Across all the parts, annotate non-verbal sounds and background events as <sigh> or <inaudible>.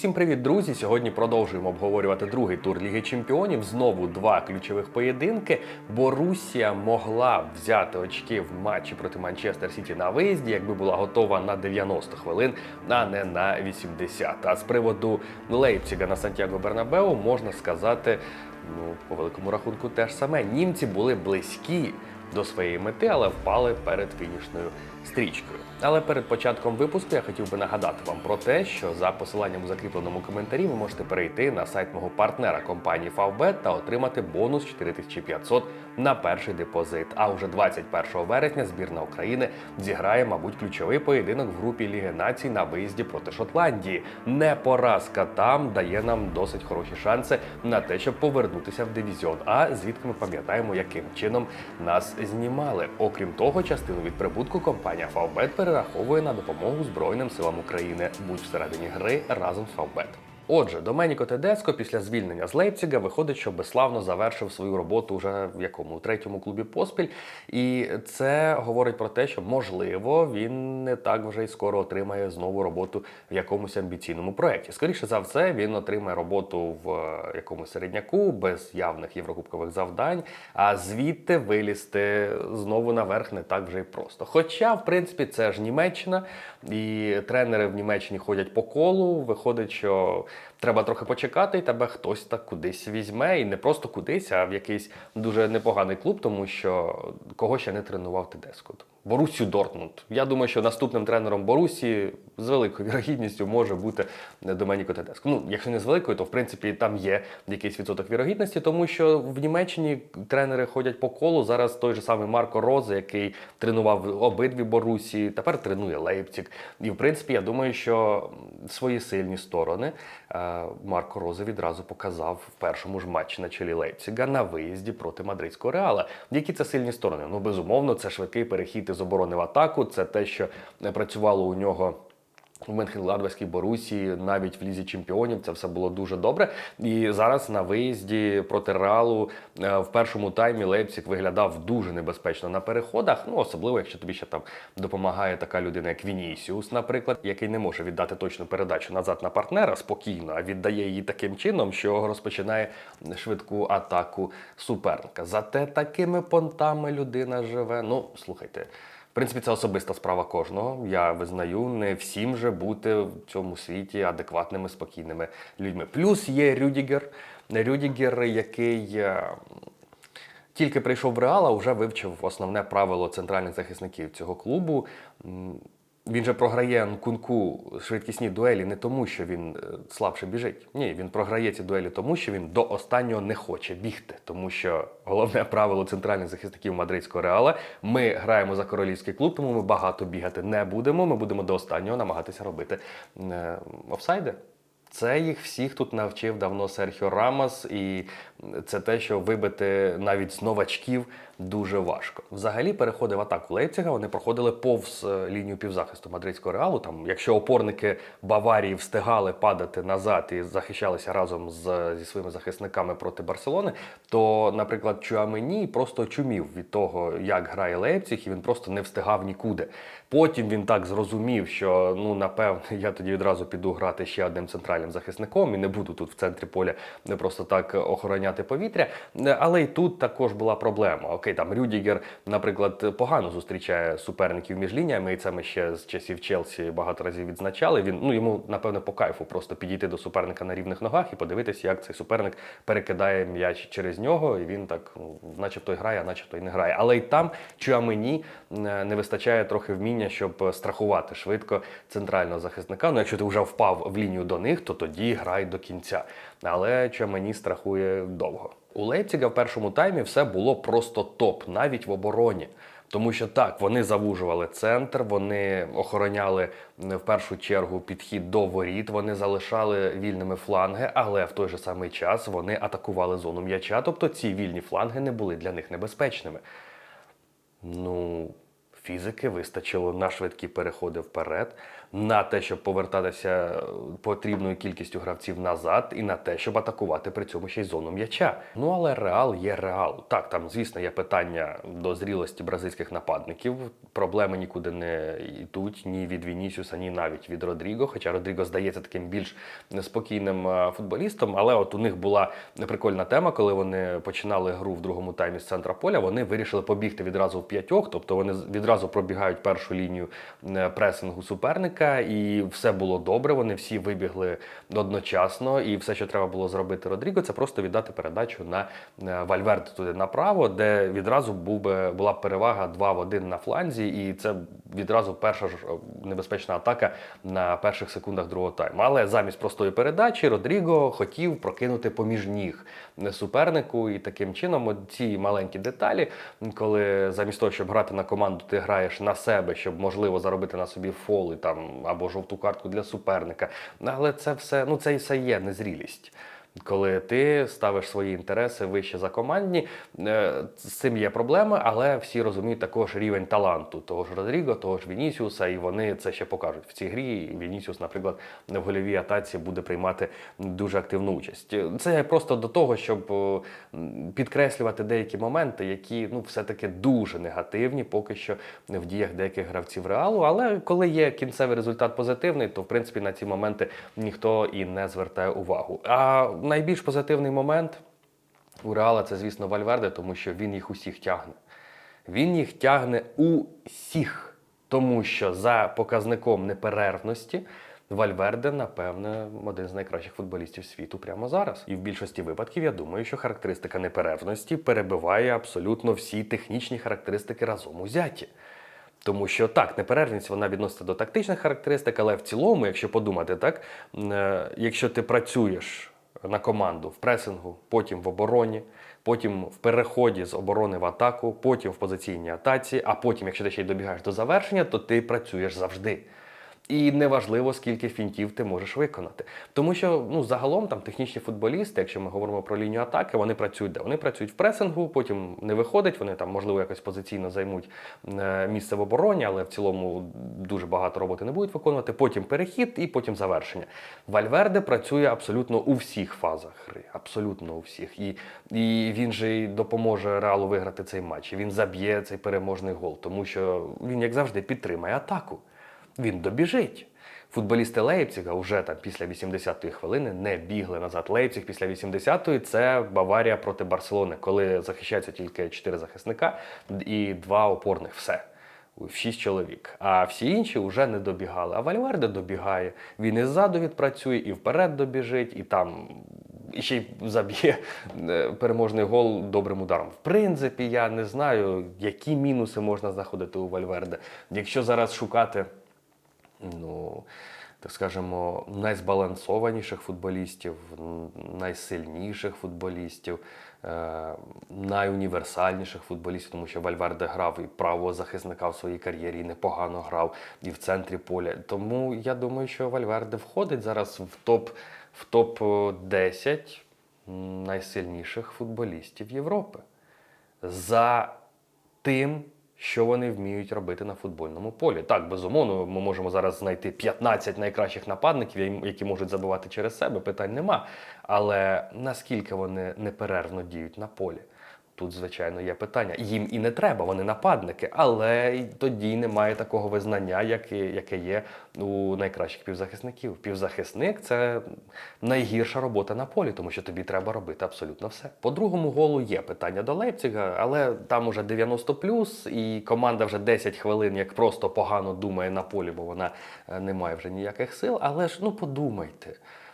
Усім привіт, друзі! Сьогодні продовжуємо обговорювати другий тур Ліги Чемпіонів. Знову два ключових поєдинки. Борусія могла взяти очки в матчі проти Манчестер Сіті на виїзді, якби була готова на 90 хвилин, а не на 80. А з приводу Лейпціга на Сантьяго Бернабеу можна сказати, ну по великому рахунку, теж саме. Німці були близькі до своєї мети, але впали перед фінішною стрічкою. Але перед початком випуску я хотів би нагадати вам про те, що за посиланням у закріпленому коментарі ви можете перейти на сайт мого партнера компанії Favbet та отримати бонус 4500 на перший депозит. А вже 21 вересня збірна України зіграє, мабуть, ключовий поєдинок в групі Ліги Націй на виїзді проти Шотландії. Не поразка там дає нам досить хороші шанси на те, щоб повернутися в дивізіон. А звідки ми пам'ятаємо, яким чином нас знімали. Окрім того, частину від прибутку компанія Favbet перераховує на допомогу Збройним силам України. Будь всередині гри разом з Favbet. Отже, Доменіко Тедеско після звільнення з Лейпціга виходить, що безславно завершив свою роботу вже в якому третьому клубі поспіль. І це говорить про те, що можливо він не так вже й скоро отримає знову роботу в якомусь амбіційному проєкті. Скоріше за все, він отримає роботу в е, якомусь середняку без явних єврокубкових завдань, а звідти вилізти знову наверх не так вже й просто. Хоча, в принципі, це ж Німеччина, і тренери в Німеччині ходять по колу. Виходить, що треба трохи почекати, і тебе хтось так кудись візьме, і не просто кудись, а в якийсь дуже непоганий клуб, тому що кого ще не тренував Тедеско. Борусю Дортмунд. Я думаю, що наступним тренером Борусі з великою вірогідністю може бути Доменіко Тедеско. Ну, якщо не з великою, то в принципі там є якийсь відсоток вірогідності, тому що в Німеччині тренери ходять по колу. Зараз той же самий Марко Розе, який тренував обидві Борусі, тепер тренує Лейпциг. І в принципі, я думаю, що свої сильні сторони е, Марко Розе відразу показав в першому ж матчі на чолі Лейпцига на виїзді проти мадридського реала. Які це сильні сторони? Ну безумовно, це швидкий перехід із оборони в атаку. Це те, що працювало у нього. У Менхенгладбаській Борусі, навіть в лізі чемпіонів, це все було дуже добре. І зараз на виїзді проти Реалу е, в першому таймі Лейпциг виглядав дуже небезпечно на переходах. Ну особливо, якщо тобі ще там допомагає така людина, як Вінісіус, наприклад, який не може віддати точну передачу назад на партнера спокійно, а віддає її таким чином, що розпочинає швидку атаку суперника. Зате такими понтами людина живе. Ну слухайте. В принципі, це особиста справа кожного. Я визнаю, не всім же бути в цьому світі адекватними, спокійними людьми. Плюс є Рюдігер, Рюдігер, який е, тільки прийшов в Реал, а вже вивчив основне правило центральних захисників цього клубу. Він же програє Нкунку швидкісні дуелі не тому, що він е, слабше біжить. Ні, він програє ці дуелі тому, що він до останнього не хоче бігти. Тому що головне правило центральних захисників мадридського реала ми граємо за королівський клуб, тому ми багато бігати не будемо. Ми будемо до останнього намагатися робити е, офсайди. Це їх всіх тут навчив давно Серхіо Рамос, і це те, що вибити навіть з новачків дуже важко. Взагалі, переходи в атаку Лейпцига вони проходили повз е, лінію півзахисту мадридського реалу. Там, якщо опорники Баварії встигали падати назад і захищалися разом з, зі своїми захисниками проти Барселони, то, наприклад, Чуамені просто чумів від того, як грає Лейпциг, і він просто не встигав нікуди. Потім він так зрозумів, що ну напевно <laughs> я тоді відразу піду грати ще одним центральним захисником і не буду тут в центрі поля не просто так охороняти повітря. Але й тут також була проблема. Окей, там Рюдігер, наприклад, погано зустрічає суперників між лініями, і це ми ще з часів Челсі багато разів відзначали. Він ну йому напевно по кайфу просто підійти до суперника на рівних ногах і подивитися, як цей суперник перекидає м'яч через нього, і він так, ну, начебто й грає, а начебто й не грає. Але й там Чуамені е, не вистачає трохи вміння, щоб страхувати швидко центрального захисника. Ну, якщо ти вже впав в лінію до них, то тоді грай до кінця. Але Чуамені страхує довго. У Лейпціга в першому таймі все було просто топ, навіть в обороні. Тому що так, вони завужували центр, вони охороняли в першу чергу підхід до воріт, вони залишали вільними фланги, але в той же самий час вони атакували зону м'яча. Тобто ці вільні фланги не були для них небезпечними. Ну, фізики вистачило на швидкі переходи вперед, на те, щоб повертатися е, потрібною кількістю гравців назад, і на те, щоб атакувати при цьому ще й зону м'яча. Ну але реал є реал. Так, там, звісно, є питання до зрілості бразильських нападників. Проблеми нікуди не йдуть ні від Вінісіуса, ні навіть від Родріго. Хоча Родріго здається таким більш спокійним е, футболістом. Але от у них була прикольна тема, коли вони починали гру в другому таймі з центра поля. Вони вирішили побігти відразу в п'ятьох, тобто вони відразу пробігають першу лінію е, пресингу суперника, і все було добре. Вони всі вибігли одночасно, і все, що треба було зробити Родріго, це просто віддати передачу на е, Вальверде туди направо, де відразу був би була перевага 2 в 1 на фланзі, і це відразу перша ж е, небезпечна атака на перших секундах другого тайму. Але замість простої передачі Родріго хотів прокинути поміж ніг супернику, і таким чином ці маленькі деталі, коли замість того, щоб грати на команду, ти граєш на себе, щоб можливо заробити на собі фоли там або жовту картку для суперника. Але це все, ну це все є незрілість. Коли ти ставиш свої інтереси вище за командні, Е, з цим є проблеми, але всі розуміють також рівень таланту того ж Родріго, того ж Вінісіуса, і вони це ще покажуть в цій грі. Вінісіус, наприклад, в гольовій атаці буде приймати дуже активну участь. Це просто до того, щоб е, підкреслювати деякі моменти, які ну все-таки дуже негативні, поки що в діях деяких гравців реалу. Але коли є кінцевий результат позитивний, то в принципі на ці моменти ніхто і не звертає увагу. А найбільш позитивний момент. У Реала це, звісно, Вальверде, тому що він їх усіх тягне. Він їх тягне усіх, тому що за показником неперервності Вальверде, напевне, один з найкращих футболістів світу прямо зараз. І в більшості випадків я думаю, що характеристика неперервності перебиває абсолютно всі технічні характеристики разом узяті. Тому що так, неперервність вона відноситься до тактичних характеристик, але в цілому, якщо подумати, так, е, якщо ти працюєш на команду в пресингу, потім в обороні, потім в переході з оборони в атаку, потім в позиційній атаці, а потім, якщо ти ще й добігаєш до завершення, то ти працюєш завжди. І неважливо, скільки фінтів ти можеш виконати. Тому що ну, загалом там технічні футболісти, якщо ми говоримо про лінію атаки, вони працюють де? Вони працюють в пресингу, потім не виходить, вони там, можливо, якось позиційно займуть е, місце в обороні, але в цілому дуже багато роботи не будуть виконувати. Потім перехід і потім завершення. Вальверде працює абсолютно у всіх фазах гри, абсолютно у всіх. І, і він же допоможе Реалу виграти цей матч. Він заб'є цей переможний гол, тому що він, як завжди, підтримає атаку він добіжить. Футболісти Лейпціга вже там після 80-ї хвилини не бігли назад. Лейпціг після 80-ї це Баварія проти Барселони, коли захищається тільки 4 захисника і 2 опорних. Все. В 6 чоловік. А всі інші вже не добігали. А Вальверде добігає. Він і ззаду відпрацює, і вперед добіжить, і там і ще й заб'є е, переможний гол добрим ударом. В принципі, я не знаю, які мінуси можна знаходити у Вальверде. Якщо зараз шукати ну, так скажемо, найзбалансованіших футболістів, найсильніших футболістів, е, найуніверсальніших футболістів, тому що Вальверде грав і правого захисника в своїй кар'єрі, і непогано грав, і в центрі поля. Тому я думаю, що Вальверде входить зараз в топ в топ 10 найсильніших футболістів Європи за тим, що вони вміють робити на футбольному полі. Так, безумовно, ми можемо зараз знайти 15 найкращих нападників, які можуть забивати через себе, питань нема. Але наскільки вони неперервно діють на полі? Тут, звичайно, є питання. Їм і не треба, вони нападники, але тоді немає такого визнання, яке, є у найкращих півзахисників. Півзахисник це найгірша робота на полі, тому що тобі треба робити абсолютно все. По другому голу є питання до Лейпціга, але там уже 90 і команда вже 10 хвилин як просто погано думає на полі, бо вона е, не має вже ніяких сил. Але ж ну подумайте.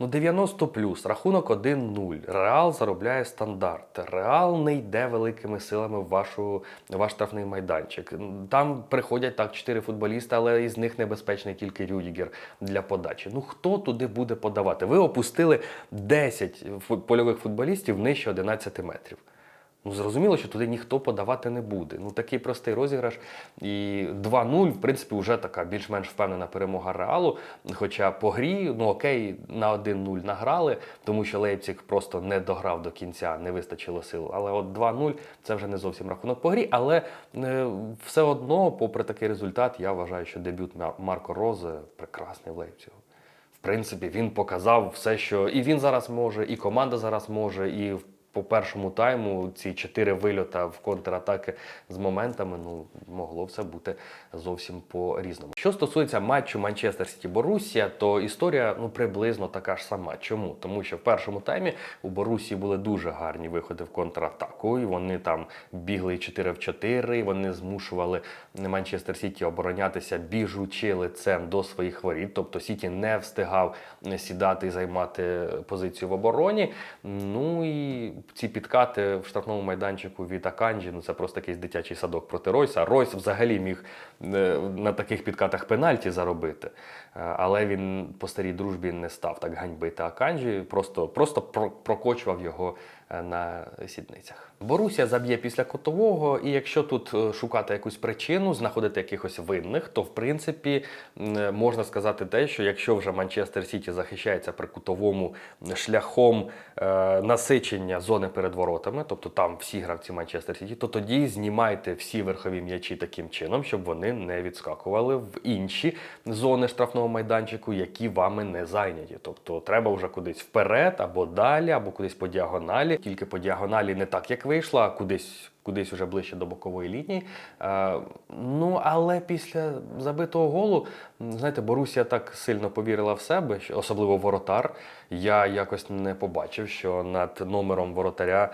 Ну, 90 плюс, рахунок 1-0. Реал заробляє стандарт. Реал не йде великими силами в вашу, ваш штрафний майданчик. Там приходять так 4 футболісти, але із них небезпечний тільки Рюдігер для подачі. Ну хто туди буде подавати? Ви опустили 10 фу- польових футболістів нижче 11 метрів. Ну, зрозуміло, що туди ніхто подавати не буде. Ну такий простий розіграш. І 2-0, в принципі, вже така більш-менш впевнена перемога реалу. Хоча по грі, ну окей, на 1-0 награли, тому що Лейпциг просто не дограв до кінця, не вистачило сил. Але от 2-0 це вже не зовсім рахунок по грі. Але е, все одно, попри такий результат, я вважаю, що дебют Мар- Марко Розе прекрасний в Лейпцигу. В принципі, він показав все, що і він зараз може, і команда зараз може, і в- по першому тайму ці чотири вильота в контратаки з моментами, ну могло все бути зовсім по-різному. Що стосується матчу Манчестер Сіті Борусія, то історія ну приблизно така ж сама. Чому? Тому що в першому таймі у Борусії були дуже гарні виходи в контратаку, і вони там бігли 4 в 4, вони змушували Манчестер Сіті оборонятися, біжучи лицем до своїх воріт. Тобто Сіті не встигав сідати і займати позицію в обороні. Ну і ці підкати в штрафному майданчику від Аканджі, ну це просто якийсь дитячий садок проти Ройса. Ройс взагалі міг е, на таких підкатах пенальті заробити. Е, Але він по старій дружбі не став так ганьбити Аканджі, просто, просто прокочував його е, на сідницях. Борусія заб'є після котового, і якщо тут е, шукати якусь причину, знаходити якихось винних, то в принципі можна сказати те, що якщо вже Манчестер Сіті захищається при кутовому шляхом е, насичення зони перед воротами, тобто там всі гравці Манчестер Сіті, то тоді знімайте всі верхові м'ячі таким чином, щоб вони не відскакували в інші зони штрафного майданчику, які вами не зайняті. Тобто треба вже кудись вперед або далі, або кудись по діагоналі. Тільки по діагоналі не так, як вийшла, кудись. Кудись вже ближче до бокової лінії. Е, ну, але після забитого голу, знаєте, Борусія так сильно повірила в себе, особливо воротар. Я якось не побачив, що над номером воротаря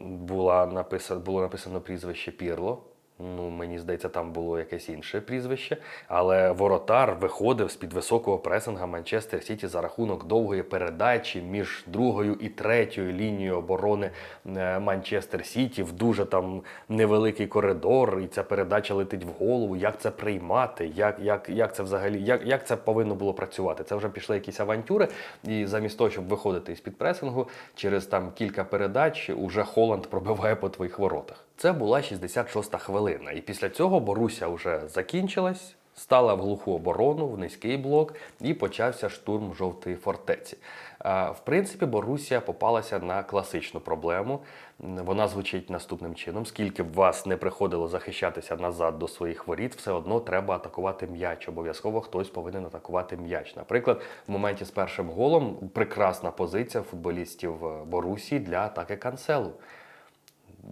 була написано, було написано прізвище Пірло. Ну, мені здається, там було якесь інше прізвище. Але воротар виходив з-під високого пресинга Манчестер Сіті за рахунок довгої передачі між другою і третьою лінією оборони е, Манчестер Сіті в дуже там невеликий коридор, і ця передача летить в голову. Як це приймати? Як, як, як це взагалі, як, як це повинно було працювати? Це вже пішли якісь авантюри, і замість того, щоб виходити із під пресингу, через там кілька передач уже Холланд пробиває по твоїх воротах. Це була 66-та хвилина, і після цього Боруся вже закінчилась. Стала в глуху оборону, в низький блок, і почався штурм жовтої фортеці. А, В принципі, Борусія попалася на класичну проблему. Вона звучить наступним чином: скільки б вас не приходило захищатися назад до своїх воріт, все одно треба атакувати м'яч. Обов'язково хтось повинен атакувати м'яч. Наприклад, в моменті з першим голом прекрасна позиція футболістів е, Борусії для атаки канцелу.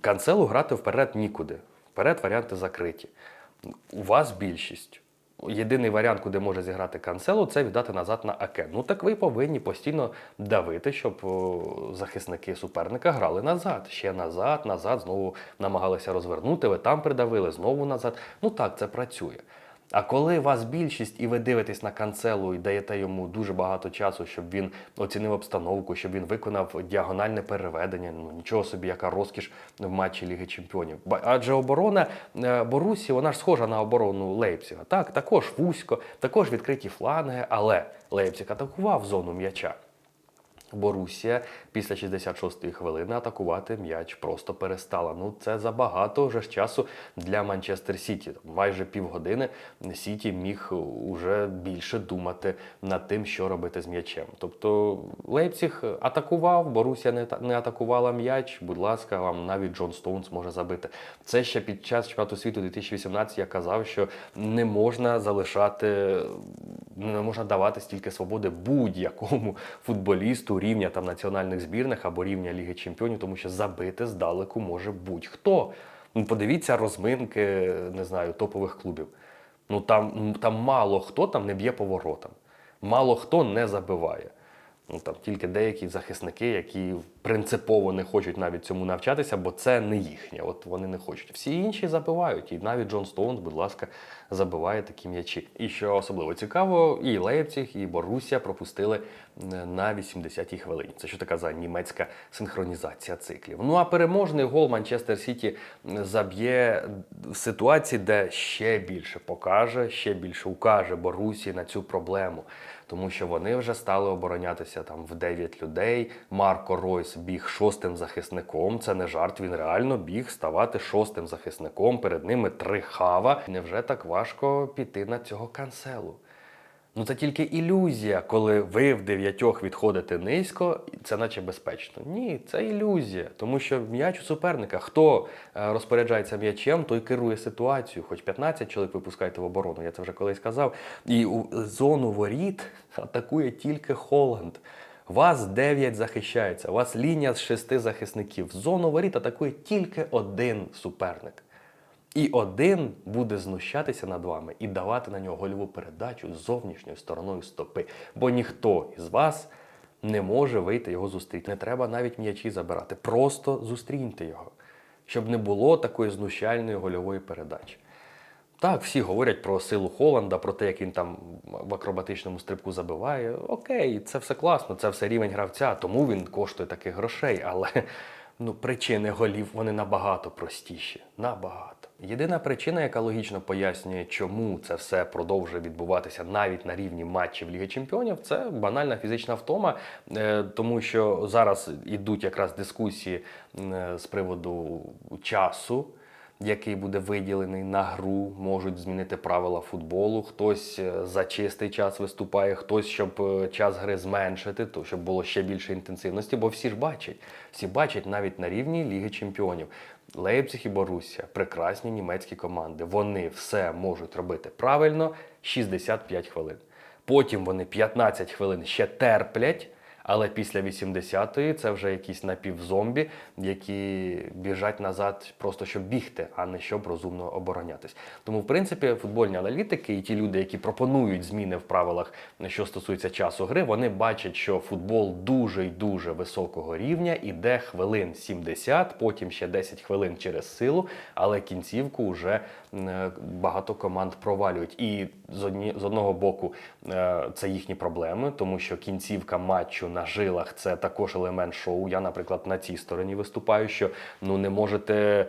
Канцелу грати вперед нікуди. Вперед варіанти закриті. У вас більшість. Єдиний варіант, куди може зіграти канцелу, це віддати назад на Аке. Ну так ви повинні постійно давити, щоб захисники суперника грали назад. Ще назад, назад, знову намагалися розвернути, ви там придавили, знову назад. Ну так, це працює. А коли вас більшість і ви дивитесь на канцелу і даєте йому дуже багато часу, щоб він оцінив обстановку, щоб він виконав діагональне переведення, ну нічого собі, яка розкіш в матчі Ліги Чемпіонів. Адже оборона е, Борусі, вона ж схожа на оборону Лейпціга. Так, також вузько, також відкриті фланги, але Лейпциг атакував зону м'яча. Борусія після 66-ї хвилини атакувати м'яч просто перестала. Ну це забагато вже ж часу для Манчестер Сіті. Майже півгодини Сіті міг уже більше думати над тим, що робити з м'ячем. Тобто Лейпціг атакував, Борусія не, не атакувала м'яч. Будь ласка, вам навіть Джон Стоунс може забити. Це ще під час чемпіонату світу 2018 я казав, що не можна залишати не можна давати стільки свободи будь-якому футболісту рівня там національних збірних або рівня Ліги Чемпіонів, тому що забити здалеку може будь-хто. Ну, подивіться розминки, не знаю, топових клубів. Ну там, там мало хто там не б'є поворотом, мало хто не забиває. Ну там тільки деякі захисники, які принципово не хочуть навіть цьому навчатися, бо це не їхнє. От вони не хочуть. Всі інші забивають. І навіть Джон Стоунс, будь ласка, забиває такі м'ячі. І що особливо цікаво, і Лейпціг, і Борусія пропустили е, на 80-й хвилині. Це що така за німецька синхронізація циклів. Ну а переможний гол Манчестер Сіті заб'є в ситуації, де ще більше покаже, ще більше укаже Борусі на цю проблему. Тому що вони вже стали оборонятися там в 9 людей. Марко Ройс біг шостим захисником. Це не жарт. Він реально біг ставати шостим захисником. Перед ними три хава. Невже так важко піти на цього канцелу? Ну це тільки ілюзія, коли ви в дев'ятьох відходите низько, це наче безпечно. Ні, це ілюзія, тому що м'яч у суперника. Хто е, розпоряджається м'ячем, той керує ситуацією. Хоч 15 чоловік випускаєте в оборону, я це вже колись казав. І у зону воріт атакує тільки Холланд. Вас 9 захищається, у вас лінія з шести захисників. В зону воріт атакує тільки один суперник. І один буде знущатися над вами і давати на нього гольову передачу з зовнішньою стороною стопи. Бо ніхто із вас не може вийти його зустріти. Не треба навіть м'ячі забирати. Просто зустріньте його, щоб не було такої знущальної гольової передачі. Так, всі говорять про силу Холланда, про те, як він там в акробатичному стрибку забиває. Окей, це все класно, це все рівень гравця, тому він коштує таких грошей. Але ну, причини голів вони набагато простіші. Набагато. Єдина причина, яка логічно пояснює, чому це все продовжує відбуватися навіть на рівні матчів Ліги Чемпіонів, це банальна фізична втома, е, тому що зараз ідуть якраз дискусії е, з приводу часу який буде виділений на гру, можуть змінити правила футболу. Хтось е, за чистий час виступає, хтось, щоб е, час гри зменшити, то щоб було ще більше інтенсивності, бо всі ж бачать. Всі бачать навіть на рівні Ліги Чемпіонів. Лейпциг і Боруссія прекрасні німецькі команди. Вони все можуть робити правильно 65 хвилин. Потім вони 15 хвилин ще терплять. Але після 80-ї це вже якісь напівзомбі, які біжать назад просто щоб бігти, а не щоб розумно оборонятись. Тому, в принципі, футбольні аналітики і ті люди, які пропонують зміни в правилах, що стосується часу гри, вони бачать, що футбол дуже й дуже високого рівня, іде хвилин 70, потім ще 10 хвилин через силу, але кінцівку вже е, багато команд провалюють. І з, одного боку е, це їхні проблеми, тому що кінцівка матчу на жилах це також елемент шоу. Я, наприклад, на цій стороні виступаю, що ну не можете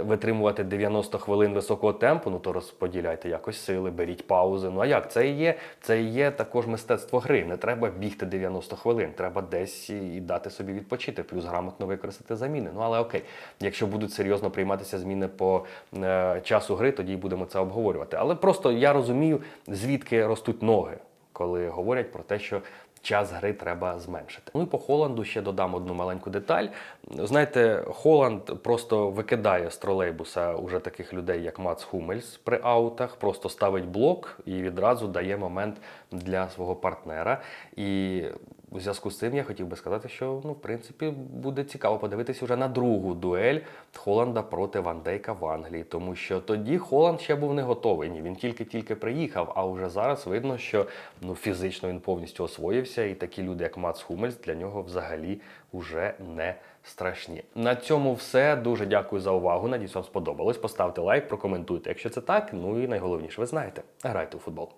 витримувати 90 хвилин високого темпу, ну то розподіляйте якось сили, беріть паузи. Ну а як? Це і є, це і є також мистецтво гри. Не треба бігти 90 хвилин, треба десь і дати собі відпочити, плюс грамотно використати заміни. Ну але окей, якщо будуть серйозно прийматися зміни по е, часу гри, тоді будемо це обговорювати. Але просто я розумію, звідки ростуть ноги, коли говорять про те, що час гри треба зменшити. Ну і по Холланду ще додам одну маленьку деталь. Знаєте, Холланд просто викидає з тролейбуса уже таких людей, як Мац Хумельс при аутах, просто ставить блок і відразу дає момент для свого партнера. І у зв'язку з цим я хотів би сказати, що ну, в принципі буде цікаво подивитися вже на другу дуель Холланда проти Ван Дейка в Англії, тому що тоді Холланд ще був не готовий. Ні, він тільки-тільки приїхав, а вже зараз видно, що ну, фізично він повністю освоївся, і такі люди, як Мац Хумельс, для нього взагалі вже не страшні. На цьому все. Дуже дякую за увагу. Надіюсь, вам сподобалось. Поставте лайк, прокоментуйте, якщо це так. Ну і найголовніше, ви знаєте, грайте у футбол.